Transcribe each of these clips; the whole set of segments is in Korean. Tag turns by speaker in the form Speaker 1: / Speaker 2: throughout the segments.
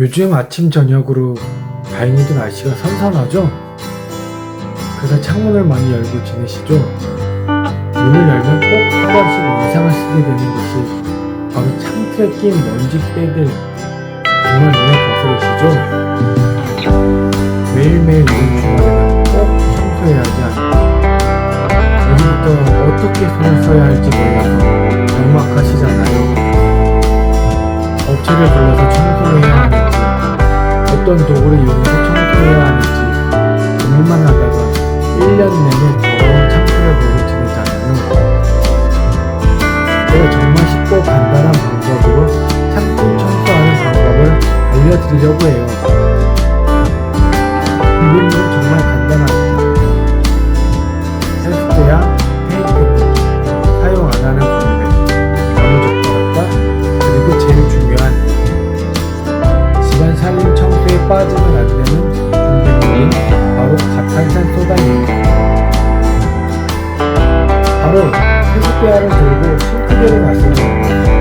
Speaker 1: 요즘 아침 저녁으로 다행히도 날씨가 선선하죠? 그래서 창문을 많이 열고 지내시죠? 문을 열면 꼭 한 번씩 인상을 쓰게 되는 것이 바로 창틀에 낀 먼지 때들 정말 눈에 거슬리시죠? 매일매일 이런 주말에는 꼭 청소해야 하지 않을까 어디부터 어떻게 손을 써야 할지 몰라서 막막하 어떤 도구를 이용해서 청소해야 하는지 고민만 하다가 1년 내내 더러운 창틀을 보고 지내잖아요 제가 정말 쉽고 간단한 방법으로 창틀 청소하는 방법을 알려드리려고 해요 가탄산 소다입니다. 바로 헬스테아를 들고 싱크대에 가서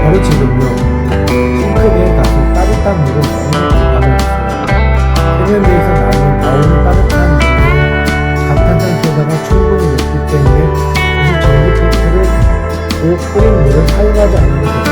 Speaker 1: 바로 지금요 싱크대에 가서 따뜻한 물을 바로 받아주세요. 세면대에서 나오는, 나오는 따뜻한 물은 가탄산 소다가 충분히 높기 때문에 이 전기 필터를 오 끓인 물을 사용하지 않는 게 됩니다.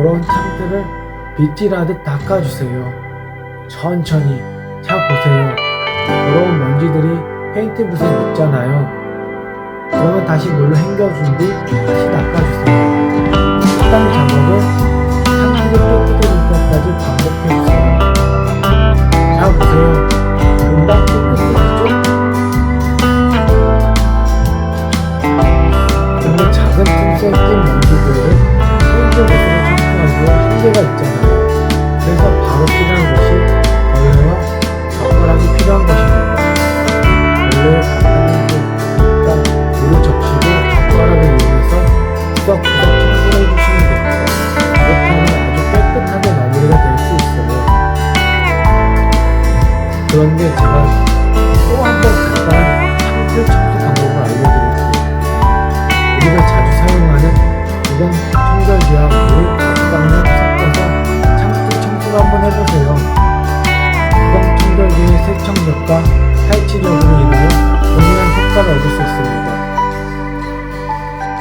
Speaker 1: 더러운 창틀을 빗질하듯 닦아주세요. 천천히. 자, 보세요. 더러운 먼지들이 페인트 붓에 묻잖아요. 그러면 다시 물로 헹겨준 뒤 다시 닦아주세요. 식당 작업을 창틀이 깨끗해질 때까지 반복해주세요. 자, 보세요. 금방 깨끗해지죠? 근데 작은 틈새에 낀 먼지들을 한계가 있잖아요. 세척력과 탈취력으로 인하여 동일한 효과를 얻을 수 있습니다.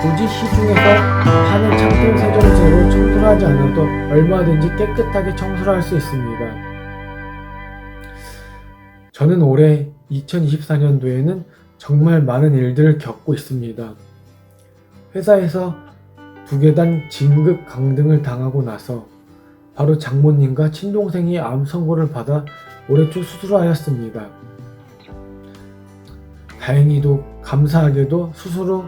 Speaker 1: 굳이 시중에서 파는 창틀 세정제로 청소를 하지 않아도 얼마든지 깨끗하게 청소를 할 수 있습니다. 저는 올해 2024년도에는 정말 많은 일들을 겪고 있습니다. 회사에서 두 계단 진급 강등을 당하고 나서 바로 장모님과 친동생이 암 선고를 받아 올해 초 수술하였습니다. 다행히도 감사하게도 수술 후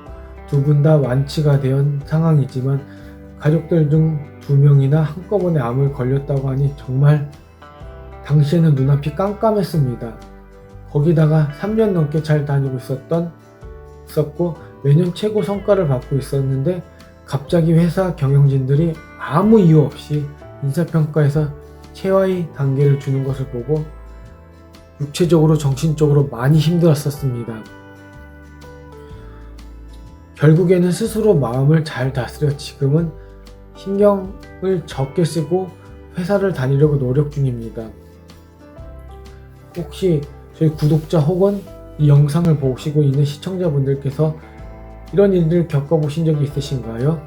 Speaker 1: 두 분 다 완치가 된 상황이지만 가족들 중 두 명이나 한꺼번에 암을 걸렸다고 하니 정말 당시에는 눈앞이 깜깜했습니다. 거기다가 3년 넘게 잘 다니고 있었던 있었고 매년 최고 성과를 받고 있었는데 갑자기 회사 경영진들이 아무 이유 없이 인사평가에서 최하위 단계를 주는 것을 보고 육체적으로 정신적으로 많이 힘들었었습니다. 결국에는 스스로 마음을 잘 다스려 지금은 신경을 적게 쓰고 회사를 다니려고 노력 중입니다. 혹시 저희 구독자 혹은 이 영상을 보시고 있는 시청자분들께서 이런 일들 겪어보신 적이 있으신가요?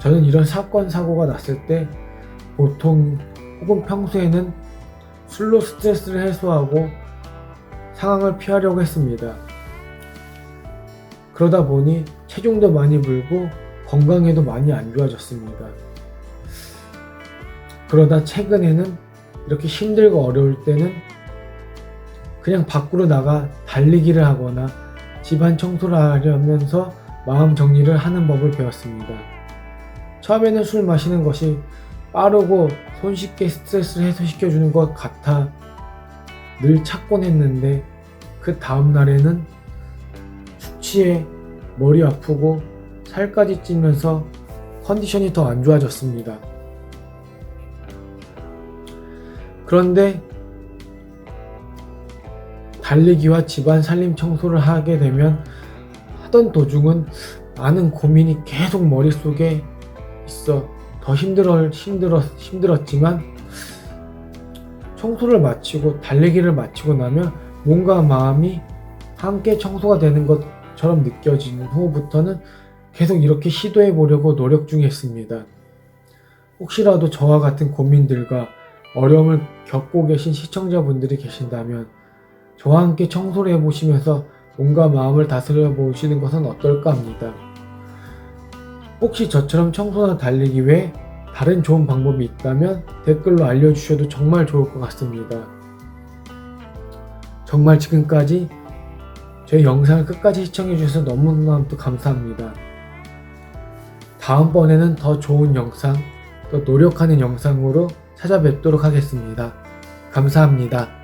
Speaker 1: 저는 이런 사건, 사고가 났을 때 보통 혹은 평소에는 술로 스트레스를 해소하고 상황을 피하려고 했습니다. 그러다 보니 체중도 많이 불고 건강에도 많이 안 좋아졌습니다. 그러다 최근에는 이렇게 힘들고 어려울 때는 그냥 밖으로 나가 달리기를 하거나 집안 청소를 하려면서 마음 정리를 하는 법을 배웠습니다. 처음에는 술 마시는 것이 빠르고 손쉽게 스트레스를 해소시켜주는 것 같아 늘 찾곤 했는데 그 다음 날에는 숙취에 머리 아프고 살까지 찌면서 컨디션이 더 안 좋아졌습니다. 그런데 달리기와 집안 살림 청소를 하게 되면 하던 도중은 많은 고민이 계속 머릿속에 있어 더 힘들어 힘들어 힘들었지만 청소를 마치고 달리기를 마치고 나면 몸과 마음이 함께 청소가 되는 것처럼 느껴지는 후부터는 계속 이렇게 시도해 보려고 노력 중이었습니다. 혹시라도 저와 같은 고민들과 어려움을 겪고 계신 시청자분들이 계신다면 저와 함께 청소를 해보시면서 몸과 마음을 다스려 보시는 것은 어떨까 합니다. 혹시 저처럼 청소나 달리기 외에 다른 좋은 방법이 있다면 댓글로 알려주셔도 정말 좋을 것 같습니다. 정말 지금까지 제 영상을 끝까지 시청해주셔서 너무너무 감사합니다. 다음번에는 더 좋은 영상, 더 노력하는 영상으로 찾아뵙도록 하겠습니다. 감사합니다.